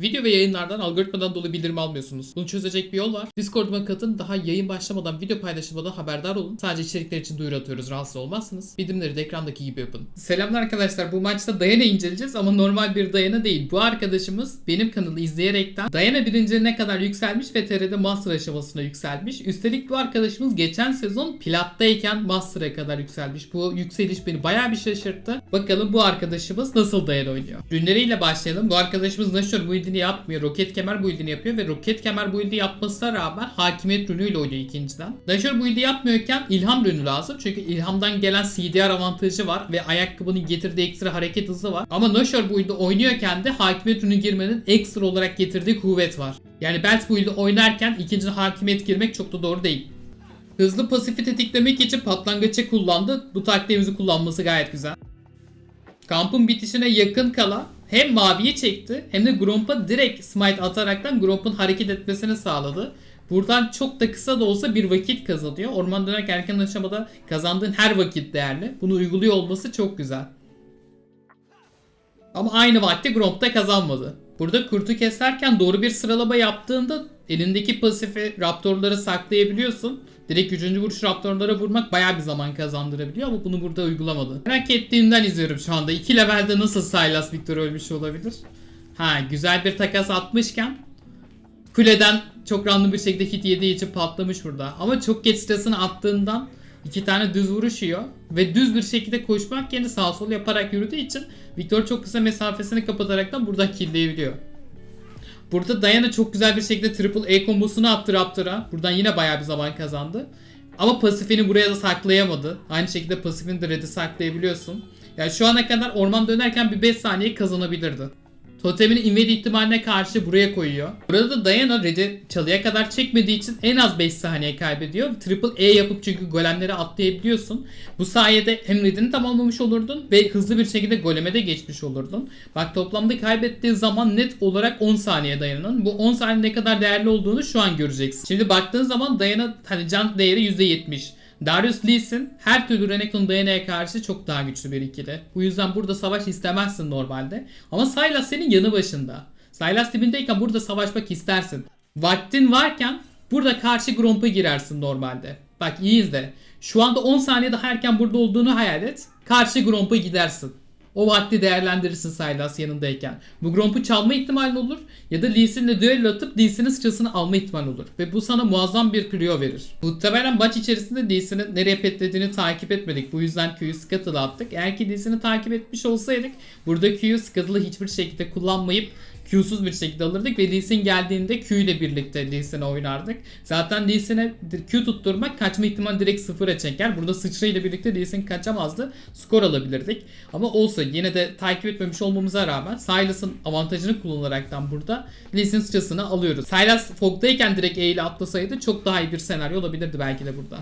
Video ve yayınlardan algoritmadan dolayı bildirim almıyorsunuz. Bunu çözecek bir yol var. Discord'uma katın. Daha yayın başlamadan video paylaşılmadan haberdar olun. Sadece içerikler için duyuru atıyoruz. Rahatsız olmazsınız. Bildirimleri de ekrandaki gibi yapın. Selamlar arkadaşlar. Bu maçta Dayana inceleyeceğiz ama normal bir Dayana değil. Bu arkadaşımız benim kanalı izleyerekten Dayana birinci ne kadar yükselmiş ve TR'de Master aşamasına yükselmiş. Üstelik bu arkadaşımız geçen sezon Plat'tayken Master'a kadar yükselmiş. Bu yükseliş beni bayağı bir şaşırttı. Bakalım bu arkadaşımız nasıl Dayana oynuyor. Ürünleriyle başlayalım. Bu arkadaşımız Nashor build'ini yapmıyor. Roket kemer build'ini yapıyor ve roket kemer build'i yapmasına rağmen hakimiyet rünüyle oynuyor ikinciden. Nashor build'i yapmıyorken ilham rünü lazım. Çünkü ilhamdan gelen CDR avantajı var ve ayakkabının getirdiği ekstra hareket hızı var. Ama Nashor build'i oynuyorken de hakimiyet rünü girmenin ekstra olarak getirdiği kuvvet var. Yani Belt build'i oynarken ikinciden hakimiyet girmek çok da doğru değil. Hızlı pasifi tetiklemek için patlangıçı kullandı. Bu taktiğimizi kullanması gayet güzel. Kampın bitişine yakın kala hem maviye çekti hem de Gromp'a direkt smite ataraktan Gromp'un hareket etmesini sağladı. Buradan çok da kısa da olsa bir vakit kazanıyor. Orman dönerek erken aşamada kazandığın her vakit değerli. Bunu uyguluyor olması çok güzel. Ama aynı vakti Gromp da kazanmadı. Burada kurtu keserken doğru bir sıralama yaptığında elindeki pasifi raptorları saklayabiliyorsun. Direkt 3. vuruş raptorlara vurmak bayağı bir zaman kazandırabiliyor ama bunu burada uygulamadı. Merak ettiğimden izliyorum şu anda. 2 levelde nasıl Sylas Victor ölmüş olabilir? Ha güzel bir takas atmışken kuleden çok random bir şekilde hit yediği için patlamış burada. Ama çok geç stresini attığından iki tane düz vuruş yiyor. Ve düz bir şekilde koşmak yerine sağ sol yaparak yürüdüğü için Victor çok kısa mesafesini kapataraktan burada killleyebiliyor. Burada Diana çok güzel bir şekilde triple A kombosunu attı Raptor'a. Buradan yine bayağı bir zaman kazandı. Ama pasifini buraya da saklayamadı. Aynı şekilde pasifini de red'i saklayabiliyorsun. Yani şu ana kadar orman dönerken bir 5 saniye kazanabilirdi. Totemini invade ihtimaline karşı buraya koyuyor. Burada da Diana red'i çalıya kadar çekmediği için en az 5 saniye kaybediyor. Triple E yapıp çünkü golemleri atlayabiliyorsun. Bu sayede hem red'ini tamamlamış olurdun ve hızlı bir şekilde goleme de geçmiş olurdun. Bak toplamda kaybettiği zaman net olarak 10 saniye Diana'nın. Bu 10 saniye ne kadar değerli olduğunu şu an göreceksin. Şimdi baktığın zaman Diana hani can değeri %70. Darius Lee Sin her türlü Renekton Diana'ya karşı çok daha güçlü bir ikili. Bu yüzden burada savaş istemezsin normalde. Ama Sylas senin yanı başında. Sylas dibindeyken burada savaşmak istersin. Vaktin varken burada karşı Gromp'a girersin normalde. Bak iyi izle. Şu anda 10 saniye daha erken burada olduğunu hayal et. Karşı Gromp'a gidersin. O vakti değerlendirirsin Sylas yanındayken. Bu Gromp'u çalma ihtimalin olur ya da Lee Sin'le düello atıp Lee Sin'in sıçrasını alma ihtimali olur. Ve bu sana muazzam bir Clio verir. Muhtemelen maç içerisinde Lee Sin'in nereye petlediğini takip etmedik. Bu yüzden Q'yu Scuttle'a attık. Eğer ki Lee Sin'i takip etmiş olsaydık burada Q'yu Scuttle'ı hiçbir şekilde kullanmayıp Q'suz bir şekilde alırdık ve Lee Sin geldiğinde Q ile birlikte Lee Sin'e oynardık. Zaten Lee Sin'e Q tutturmak kaçma ihtimali direkt sıfıra çeker. Burada sıçra ile birlikte Lee Sin kaçamazdı. Skor alabilirdik. Ama olsa yine de takip etmemiş olmamıza rağmen Sylas'ın avantajını kullanaraktan burada Lee Sin sıçrasını alıyoruz. Sylas Fog'dayken direkt E ile atlasaydı çok daha iyi bir senaryo olabilirdi belki de burada.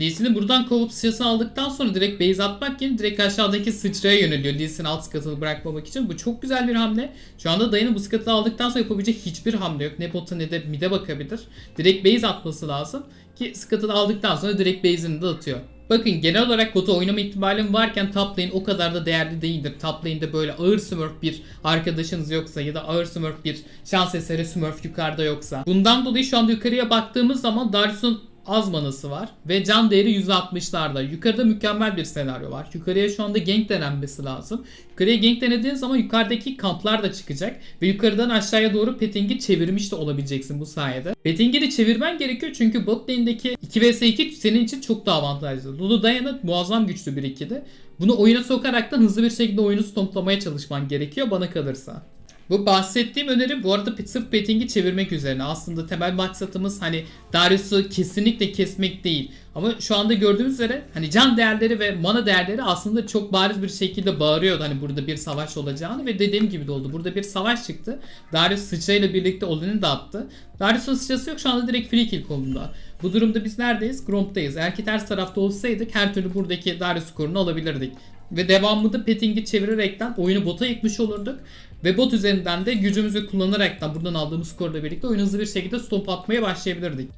Lee Sin'i buradan kovup sıçrasını aldıktan sonra direkt base atmak yerine direkt aşağıdaki sıçraya yöneliyor. Lee Sin alt skatını bırakmamak için. Bu çok güzel bir hamle. Şu anda Dayana bu skatı aldıktan sonra yapabilecek hiçbir hamle yok. Ne bota ne de mid'e bakabilir. Direkt base atması lazım. Ki skatını aldıktan sonra direkt base'ini de atıyor. Bakın genel olarak bota oynama ihtimalim varken top lane o kadar da değerli değildir. Top lane'de böyle ağır smurf bir arkadaşınız yoksa ya da ağır smurf bir şans eseri smurf yukarıda yoksa. Bundan dolayı şu anda yukarıya baktığımız zaman Darius'un az manası var ve can değeri %60'larda. Yukarıda mükemmel bir senaryo var. Yukarıya şu anda gank denenmesi lazım. Yukarıya gank denediğin zaman yukarıdaki kamplar da çıkacak ve yukarıdan aşağıya doğru Petting'i çevirmiş de olabileceksin bu sayede. Petting'i de çevirmen gerekiyor çünkü bot lane'deki 2 vs 2 senin için çok daha avantajlı. Lulu Diana muazzam güçlü bir ikili. Bunu oyuna sokaraktan hızlı bir şekilde oyunu stomplamaya çalışman gerekiyor bana kalırsa. Bu bahsettiğim öneri bu arada sırf betting'i çevirmek üzerine. Aslında temel maksatımız hani Darius'u kesinlikle kesmek değil. Ama şu anda gördüğümüz üzere hani can değerleri ve mana değerleri aslında çok bariz bir şekilde bağırıyordu hani burada bir savaş olacağını ve dediğim gibi de oldu. Burada bir savaş çıktı. Darius sıçrayla birlikte Olin'i de attı. Darius'un sıçrası yok şu anda direkt free kill konumunda. Bu durumda biz neredeyiz? Gromp'tayız. Eğer ki ters tarafta olsaydık her türlü buradaki Darius skorunu alabilirdik. Ve devamında Petting'i çevirerekten oyunu bota yıkmış olurduk. Ve bot üzerinden de gücümüzü kullanaraktan buradan aldığımız skorla birlikte oyunu hızlı bir şekilde stop atmaya başlayabilirdik.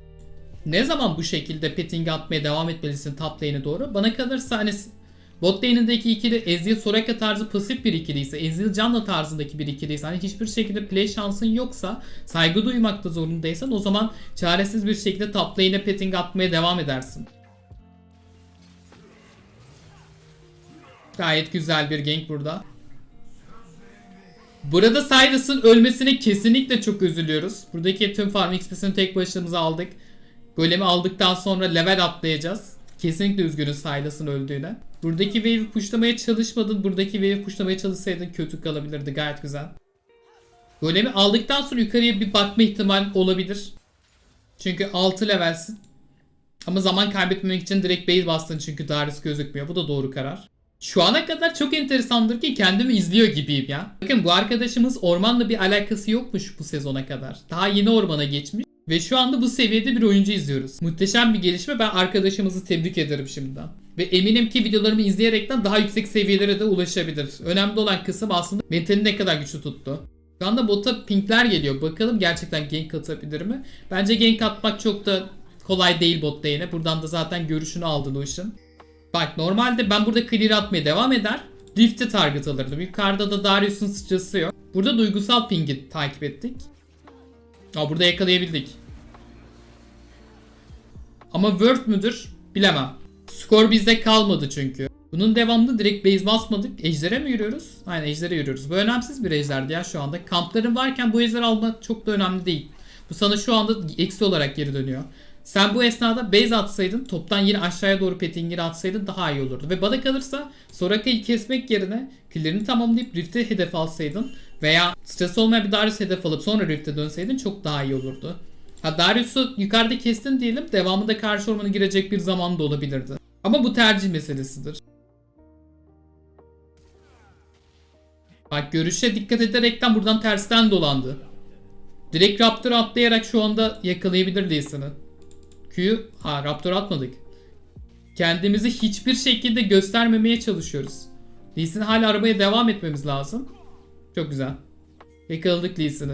Ne zaman bu şekilde petting atmaya devam etmelisin top lane'e doğru? Bana kalırsa hani Bot lane'indeki ikili Ezreal Soraka tarzı pasif bir ikiliyse, Ezreal Canla tarzındaki bir ikiliyse, hani hiçbir şekilde play şansın yoksa, saygı duymakta zorundaysan o zaman çaresiz bir şekilde top lane'e petting atmaya devam edersin. Gayet güzel bir gank burada. Burada Cyrus'ın ölmesine kesinlikle çok üzülüyoruz. Buradaki tüm farm XP'sini tek başımıza aldık. Golemi aldıktan sonra level atlayacağız. Kesinlikle üzgünüz Sylas'ın öldüğüne. Buradaki wave'i pushlamaya çalışmadın. Buradaki wave'i pushlamaya çalışsaydın kötü kalabilirdi. Gayet güzel. Golemi aldıktan sonra yukarıya bir bakma ihtimal olabilir. Çünkü 6 levelsin. Ama zaman kaybetmemek için direkt base bastın çünkü Darius gözükmüyor. Bu da doğru karar. Şu ana kadar çok enteresandır ki kendimi izliyor gibiyim ya. Bakın bu arkadaşımız ormanla bir alakası yokmuş bu sezona kadar. Daha yeni ormana geçmiş. Ve şu anda bu seviyede bir oyuncu izliyoruz. Muhteşem bir gelişme. Ben arkadaşımızı tebrik ederim şimdiden. Ve eminim ki videolarımı izleyerekten daha yüksek seviyelere de ulaşabilir. Önemli olan kısım aslında mentalini ne kadar güçlü tuttu. Şu anda bota pinkler geliyor. Bakalım gerçekten gank atabilir mi? Bence gank atmak çok da kolay değil bot lane'e. Buradan da zaten görüşünü aldın o. Bak normalde ben burada clear atmaya devam eder. Rift'e target alırdım. Yukarıda da Darius'un sıçrası yok. Burada duygusal ping'i takip ettik. Aa, burada yakalayabildik. Ama Word müdür bilemem. Skor bizde kalmadı çünkü. Bunun devamında direkt base basmadık. Ejder'e mi yürüyoruz? Aynen Ejder'e yürüyoruz. Bu önemsiz bir ejderdi ya şu anda. Kampların varken bu ejder almak çok da önemli değil. Bu sana şu anda eksi olarak geri dönüyor. Sen bu esnada base atsaydın toptan yine aşağıya doğru pettingini atsaydın daha iyi olurdu. Ve bana kalırsa Soraka'yı kesmek yerine clear'ini tamamlayıp Rift'e hedef alsaydın veya stres olmayan bir Darius hedef alıp sonra Rift'e dönseydin çok daha iyi olurdu. Ha Darius'u yukarıda kestin diyelim devamında karşı ormana girecek bir zaman da olabilirdi. Ama bu tercih meselesidir. Bak görüşe dikkat ederekten buradan tersten dolandı. Direkt Raptor atlayarak şu anda yakalayabilir Lee'sini. Q'yu... Ha Raptor atmadık. Kendimizi hiçbir şekilde göstermemeye çalışıyoruz. Lee'sini hala arabaya devam etmemiz lazım. Çok güzel. Yakaladık Lee'sini.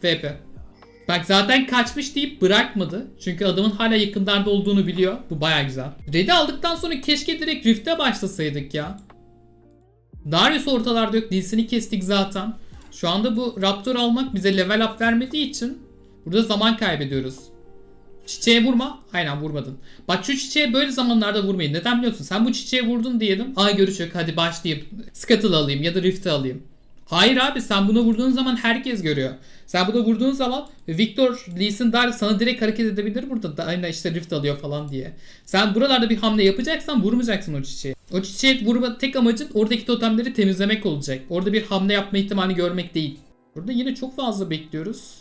FP. Bak zaten kaçmış deyip bırakmadı. Çünkü adamın hala yakınlarda olduğunu biliyor. Bu baya güzel. Red'i aldıktan sonra keşke direkt Rift'e başlasaydık ya. Darius ortalarda yok. Lee'sini kestik zaten. Şu anda bu Raptor almak bize level up vermediği için burada zaman kaybediyoruz. Çiçeğe vurma. Aynen vurmadın. Bak şu çiçeğe böyle zamanlarda vurmayın. Neden biliyorsun? Sen bu çiçeğe vurdun diyelim. Ay görüş. Hadi başlayayım. Scuttle alayım ya da Rift'i alayım. Hayır abi sen bunu vurduğun zaman herkes görüyor. Sen bunu vurduğun zaman Victor Lee Sin Dar sana direkt hareket edebilir burada. Da, aynen işte Rift alıyor falan diye. Sen buralarda bir hamle yapacaksan vurmayacaksın o çiçeği. O çiçeği vurma tek amacın oradaki totemleri temizlemek olacak. Orada bir hamle yapma ihtimali görmek değil. Burada yine çok fazla bekliyoruz.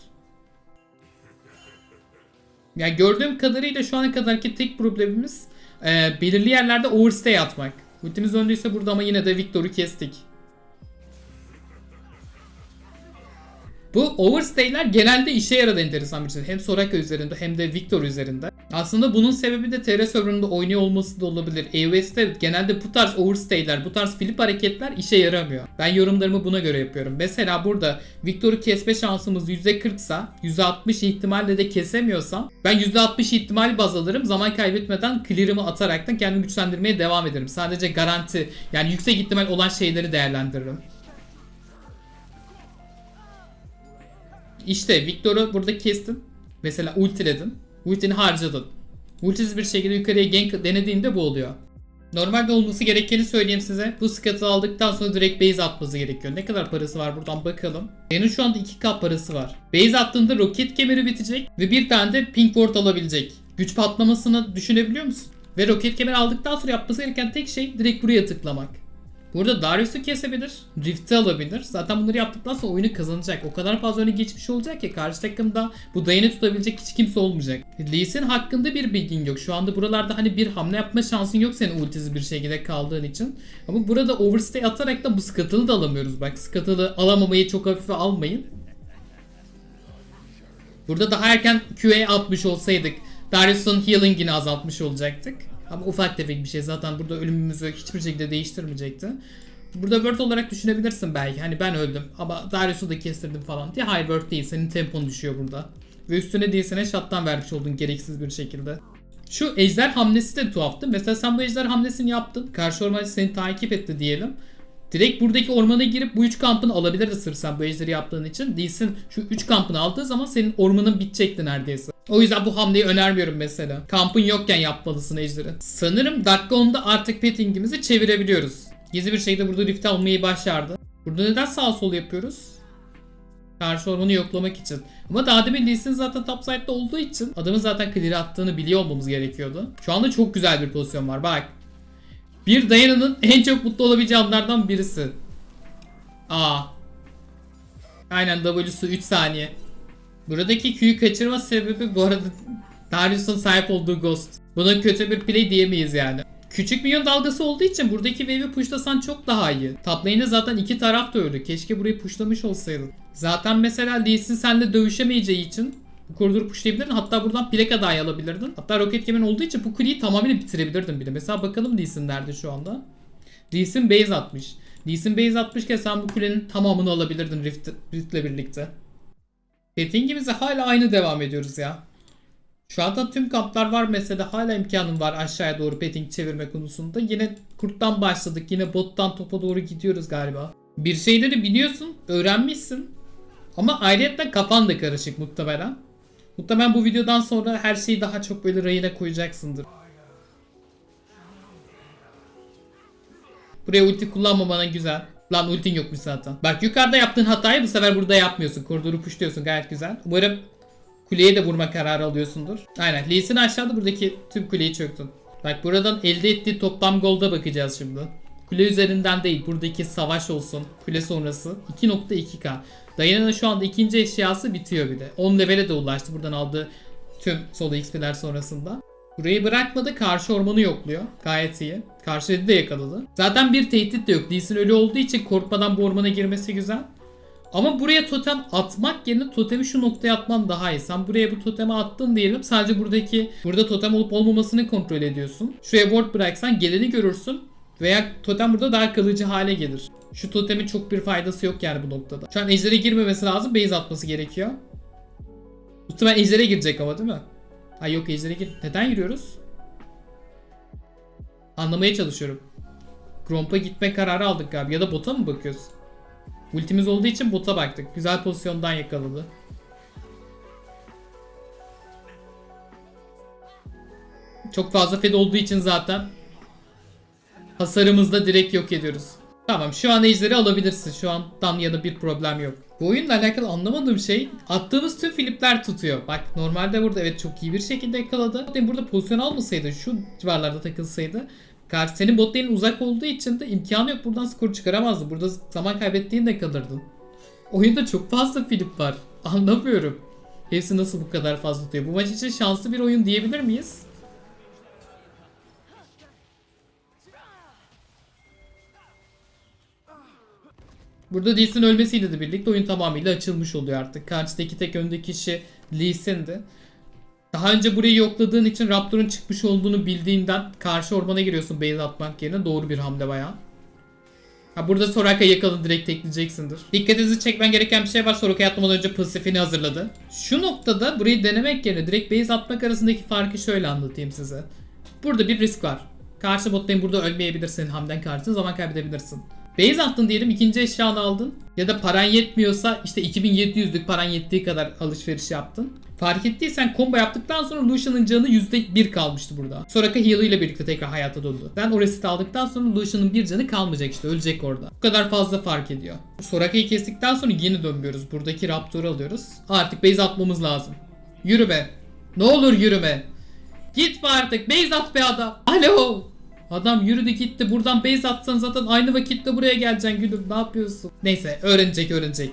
Yani gördüğüm kadarıyla şu ana kadarki tek problemimiz e, belirli yerlerde overstay atmak. Ultimiz öndüyse burada ama yine de Victor'u kestik. Bu overstay'ler genelde işe yaradı enteresan bir şey. Hem Soraka üzerinde hem de Victor üzerinde. Aslında bunun sebebi de TR serverında oynuyor olması da olabilir. EOS'te genelde bu tarz overstay'ler, bu tarz flip hareketler işe yaramıyor. Ben yorumlarımı buna göre yapıyorum. Mesela burada Victor'u kesme şansımız %40 sa %60 ihtimalle de kesemiyorsam ben %60 ihtimal baz alırım. Zaman kaybetmeden clear'ımı ataraktan kendimi güçlendirmeye devam ederim. Sadece garanti yani yüksek ihtimal olan şeyleri değerlendiririm. İşte Victor'u burada kestin. Mesela ultiledin. Ultini harcadın. Ultisiz bir şekilde yukarıya gank denediğinde bu oluyor. Normalde olması gerekeni söyleyeyim size. Bu skatı aldıktan sonra direkt base atması gerekiyor. Ne kadar parası var buradan bakalım. Benim şu anda 2k parası var. Base attığında roket kemeri bitecek ve bir tane de pink ward alabilecek. Güç patlamasını düşünebiliyor musun? Ve roket kemeri aldıktan sonra yapması gereken tek şey direkt buraya tıklamak. Burada Darius'u kesebilir. Rift'i alabilir. Zaten bunları yaptıktan sonra oyunu kazanacak. O kadar fazla öne geçmiş olacak ki karşı takımda bu dayını tutabilecek hiç kimse olmayacak. Lee Sin hakkında bir bilgin yok. Şu anda buralarda hani bir hamle yapma şansın yok senin ultisiz bir şekilde kaldığın için. Ama burada overstay atarak da bu Scuttle'ı da alamıyoruz. Bak Scuttle'ı alamamayı çok hafife almayın. Burada daha erken QA atmış olsaydık Darius'un healing'ini azaltmış olacaktık. Ama ufak tefek bir şey zaten burada ölümümüzü hiçbir şekilde değiştirmeyecekti. Burada word olarak düşünebilirsin belki. Hani ben öldüm ama Darius'u da kestirdim falan diye. Hayır word değil. Senin tempon düşüyor burada. Ve üstüne değilsene shutdown vermiş oldun gereksiz bir şekilde. Şu ejder hamlesi de tuhaftı. Mesela sen bu ejder hamlesini yaptın. Karşı ormancı seni takip etti diyelim. Direkt buradaki ormana girip bu 3 kampını alabilirdi sırf sen bu ejderi yaptığın için. Değilsin şu 3 kampını aldığı zaman senin ormanın bitecekti neredeyse. O yüzden bu hamleyi önermiyorum mesela. Kampın yokken yapmalısın ejderi. Sanırım dakika 10'da artık pettingimizi çevirebiliyoruz. Gizli bir şekilde burada rift almayı başardı. Burada neden sağ sol yapıyoruz? Karşı ormanı yoklamak için. Ama daha demin Lee Sin zaten top olduğu için adamın zaten clear attığını biliyor olmamız gerekiyordu. Şu anda çok güzel bir pozisyon var bak. Bir Diana'nın en çok mutlu olabileceği anlardan birisi. Aa. Aynen W'su 3 saniye. Buradaki Q'yu kaçırma sebebi bu arada Darius'un sahip olduğu Ghost. Buna kötü bir play diyemeyiz yani. Küçük milyon dalgası olduğu için buradaki wave'i pushlasan çok daha iyi. Top zaten iki taraf da öldü. Keşke burayı pushlamış olsaydın. Zaten mesela Lee Sin seninle dövüşemeyeceği için bu koridoru pushlayabilirdin. Hatta buradan plaka dahi alabilirdin. Hatta Rocket Gemin olduğu için bu kuleyi tamamıyla bitirebilirdin bile. Mesela bakalım Lee Sin nerede şu anda. Lee Sin base atmış. Lee Sin base atmışken sen bu kulenin tamamını alabilirdin Rift, Rift'le birlikte. Pettingimize hala aynı devam ediyoruz ya. Şu anda tüm kamplar var mesela hala imkanım var aşağıya doğru petting çevirme konusunda. Yine kurttan başladık yine bottan topa doğru gidiyoruz galiba. Bir şeyleri biliyorsun öğrenmişsin ama ayrıca kafan da karışık muhtemelen. Muhtemelen bu videodan sonra her şeyi daha çok böyle rayına koyacaksındır. Buraya ulti kullanmaman güzel. Lan ultin yokmuş zaten. Bak yukarıda yaptığın hatayı bu sefer burada yapmıyorsun. Koridoru pushluyorsun gayet güzel. Umarım kuleye de vurma kararı alıyorsundur. Aynen. Lee aşağıda buradaki tüm kuleyi çöktün. Bak buradan elde ettiği toplam golda bakacağız şimdi. Kule üzerinden değil. Buradaki savaş olsun. Kule sonrası. 2.2k. Dayana'nın şu anda ikinci eşyası bitiyor bile. 10 levele de ulaştı. Buradan aldığı tüm solo XP'ler sonrasında. Burayı bırakmadı. Karşı ormanı yokluyor. Gayet iyi. Karşı Red'i de yakaladı. Zaten bir tehdit de yok. Lee Sin ölü olduğu için korkmadan bu ormana girmesi güzel. Ama buraya totem atmak yerine totemi şu noktaya atman daha iyi. Sen buraya bu totemi attın diyelim. Sadece buradaki burada totem olup olmamasını kontrol ediyorsun. Şuraya ward bıraksan geleni görürsün. Veya totem burada daha kalıcı hale gelir. Şu totemin çok bir faydası yok yani bu noktada. Şu an ejdere girmemesi lazım. Base atması gerekiyor. Muhtemelen ejdere girecek ama değil mi? Ha yok ejdere gir. Neden yürüyoruz? Anlamaya çalışıyorum. Gromp'a gitme kararı aldık galiba. Ya da bota mı bakıyoruz? Ultimiz olduğu için bota baktık. Güzel pozisyondan yakaladı. Çok fazla fed olduğu için zaten hasarımızda direkt yok ediyoruz. Tamam şu an ejderi alabilirsin. Şu andan yana bir problem yok. Bu oyunla alakalı anlamadığım şey attığımız tüm flipler tutuyor. Bak normalde burada evet çok iyi bir şekilde yakaladı. Zaten burada pozisyon almasaydı şu civarlarda takılsaydı Karşı senin bot uzak olduğu için de imkanı yok buradan skor çıkaramazdı. Burada zaman kaybettiğinde kalırdın. Oyunda çok fazla flip var. Anlamıyorum. Hepsi nasıl bu kadar fazla tutuyor. Bu maç için şanslı bir oyun diyebilir miyiz? Burada Lee ölmesiyle de birlikte oyun tamamıyla açılmış oluyor artık. Karşıdaki tek öndeki kişi Lee. Daha önce burayı yokladığın için Raptor'un çıkmış olduğunu bildiğinden karşı ormana giriyorsun base atmak yerine. Doğru bir hamle baya. Ha burada Soraka yakalı direkt tekleyeceksindir. Dikkatinizi çekmen gereken bir şey var. Soraka atmadan önce pasifini hazırladı. Şu noktada burayı denemek yerine direkt base atmak arasındaki farkı şöyle anlatayım size. Burada bir risk var. Karşı bot burada ölmeyebilirsin hamden karşı zaman kaybedebilirsin. Base attın diyelim ikinci eşyanı aldın. Ya da paran yetmiyorsa işte 2700'lük paran yettiği kadar alışveriş yaptın. Fark ettiysen combo yaptıktan sonra Lucian'ın canı %1 kalmıştı burada. Soraka heal ile birlikte tekrar hayata döndü. Ben o reset aldıktan sonra Lucian'ın bir canı kalmayacak işte ölecek orada. Bu kadar fazla fark ediyor. Soraka'yı kestikten sonra yeni dönmüyoruz. Buradaki Raptor'u alıyoruz. Artık base atmamız lazım. Yürü be. Ne olur yürüme. Gitme artık. Base at be adam. Alo. Adam yürüdü gitti. Buradan base atsan zaten aynı vakitte buraya geleceksin gülüm. Ne yapıyorsun? Neyse öğrenecek öğrenecek.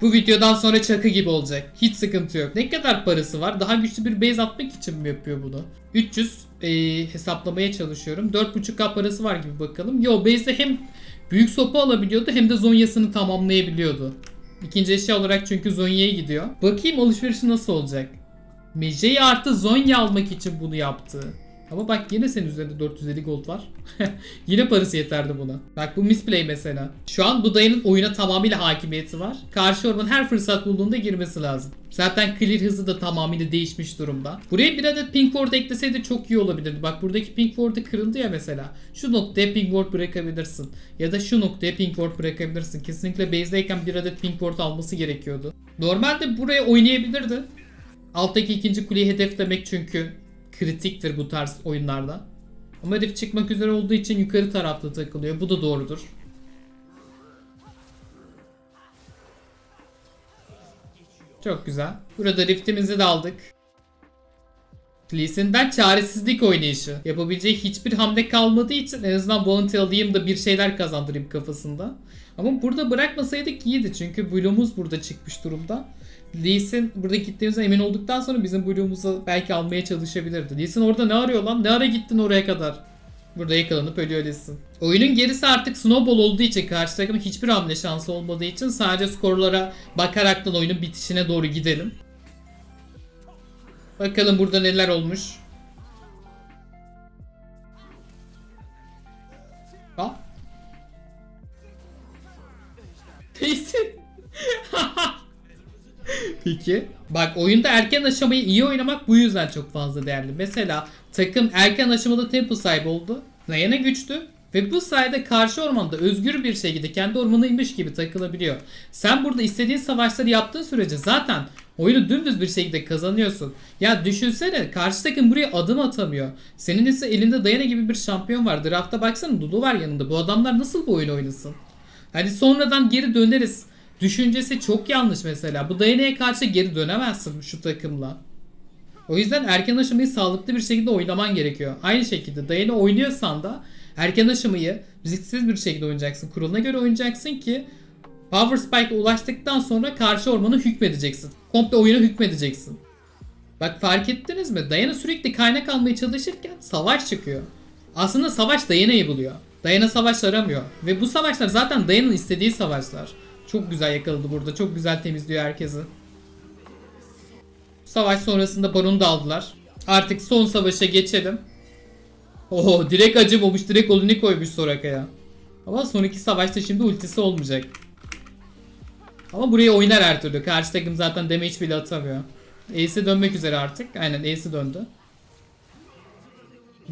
Bu videodan sonra çakı gibi olacak. Hiç sıkıntı yok. Ne kadar parası var? Daha güçlü bir base atmak için mi yapıyor bunu? 300 e, hesaplamaya çalışıyorum. 4.5k parası var gibi bakalım. Yo base'de hem büyük sopa alabiliyordu hem de zonyasını tamamlayabiliyordu. İkinci eşya olarak çünkü zonyaya gidiyor. Bakayım alışverişi nasıl olacak? Mece'yi artı zonya almak için bunu yaptı. Ama bak yine senin üzerinde 450 gold var. yine parası yeterdi buna. Bak bu misplay mesela. Şu an bu dayının oyuna tamamıyla hakimiyeti var. Karşı orman her fırsat bulduğunda girmesi lazım. Zaten clear hızı da tamamıyla değişmiş durumda. Buraya bir adet pink ward ekleseydi çok iyi olabilirdi. Bak buradaki pink ward'ı kırıldı ya mesela. Şu noktaya pink ward bırakabilirsin. Ya da şu noktaya pink ward bırakabilirsin. Kesinlikle base'deyken bir adet pink ward alması gerekiyordu. Normalde buraya oynayabilirdi. Alttaki ikinci kuleyi hedeflemek çünkü kritiktir bu tarz oyunlarda. Ama herif çıkmak üzere olduğu için yukarı tarafta takılıyor. Bu da doğrudur. Çok güzel. Burada riftimizi de aldık. Lee Sin'den çaresizlik oynayışı. Yapabileceği hiçbir hamle kalmadığı için en azından bounty alayım da bir şeyler kazandırayım kafasında. Ama burada bırakmasaydık iyiydi çünkü Blue'umuz burada çıkmış durumda. Lee burada gittiğimizden emin olduktan sonra bizim Blue'umuzu belki almaya çalışabilirdi. Lee orada ne arıyor lan? Ne ara gittin oraya kadar? Burada yakalanıp ölüyor Lee. Oyunun gerisi artık snowball olduğu için karşı takımın hiçbir hamle şansı olmadığı için sadece skorlara bakaraktan oyunun bitişine doğru gidelim. Bakalım burada neler olmuş. Ha? Neyse. Peki. Bak oyunda erken aşamayı iyi oynamak bu yüzden çok fazla değerli. Mesela takım erken aşamada tempo sahibi oldu. Diana güçlü. Ve bu sayede karşı ormanda özgür bir şekilde kendi ormanıymış gibi takılabiliyor. Sen burada istediğin savaşları yaptığın sürece zaten oyunu dümdüz bir şekilde kazanıyorsun. Ya düşünsene karşı takım buraya adım atamıyor. Senin ise elinde Diana gibi bir şampiyon var. Draft'a baksana Dudu var yanında. Bu adamlar nasıl bu oyunu oynasın? Hani sonradan geri döneriz. Düşüncesi çok yanlış mesela. Bu Diana'ya karşı geri dönemezsin şu takımla. O yüzden erken aşamayı sağlıklı bir şekilde oynaman gerekiyor. Aynı şekilde Diana oynuyorsan da erken aşamayı risksiz bir şekilde oynayacaksın. Kuruluna göre oynayacaksın ki Power Spike'a ulaştıktan sonra karşı ormana hükmedeceksin. Komple oyuna hükmedeceksin. Bak fark ettiniz mi? Diana sürekli kaynak almaya çalışırken savaş çıkıyor. Aslında savaş Diana'yı buluyor. Diana savaş aramıyor. Ve bu savaşlar zaten Diana'nın istediği savaşlar. Çok güzel yakaladı burada. Çok güzel temizliyor herkesi. Savaş sonrasında Baron'u da aldılar. Artık son savaşa geçelim. Oho direkt acımamış. Direkt olunu koymuş Soraka'ya. Ama son iki savaşta şimdi ultisi olmayacak. Ama buraya oynar her türlü. Karşı takım zaten damage bile atamıyor. Ace'e dönmek üzere artık. Aynen Ace'e döndü.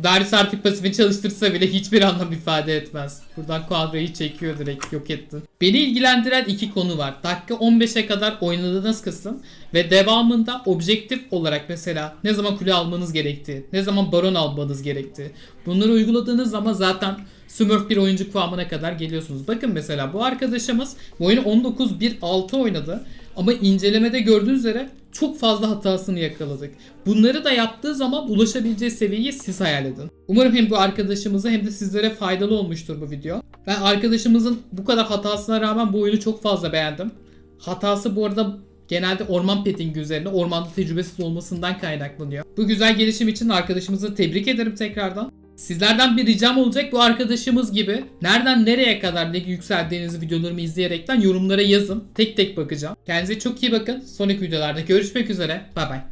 Darius artık pasifini çalıştırsa bile hiçbir anlam ifade etmez. Buradan Quadra'yı çekiyor direkt yok etti. Beni ilgilendiren iki konu var. Dakika 15'e kadar oynadığınız kısım ve devamında objektif olarak mesela ne zaman kule almanız gerektiği, ne zaman baron almanız gerektiği. Bunları uyguladığınız zaman zaten Smurf bir oyuncu kıvamına kadar geliyorsunuz. Bakın mesela bu arkadaşımız bu oyunu 19-1-6 oynadı. Ama incelemede gördüğünüz üzere çok fazla hatasını yakaladık. Bunları da yaptığı zaman ulaşabileceği seviyeyi siz hayal edin. Umarım hem bu arkadaşımıza hem de sizlere faydalı olmuştur bu video. Ben arkadaşımızın bu kadar hatasına rağmen bu oyunu çok fazla beğendim. Hatası bu arada genelde orman pettingi üzerine ormanda tecrübesiz olmasından kaynaklanıyor. Bu güzel gelişim için arkadaşımızı tebrik ederim tekrardan. Sizlerden bir ricam olacak bu arkadaşımız gibi nereden nereye kadar lig yükseldiğinizi videolarımı izleyerekten yorumlara yazın. Tek tek bakacağım. Kendinize çok iyi bakın. Sonraki videolarda görüşmek üzere. Bay bay.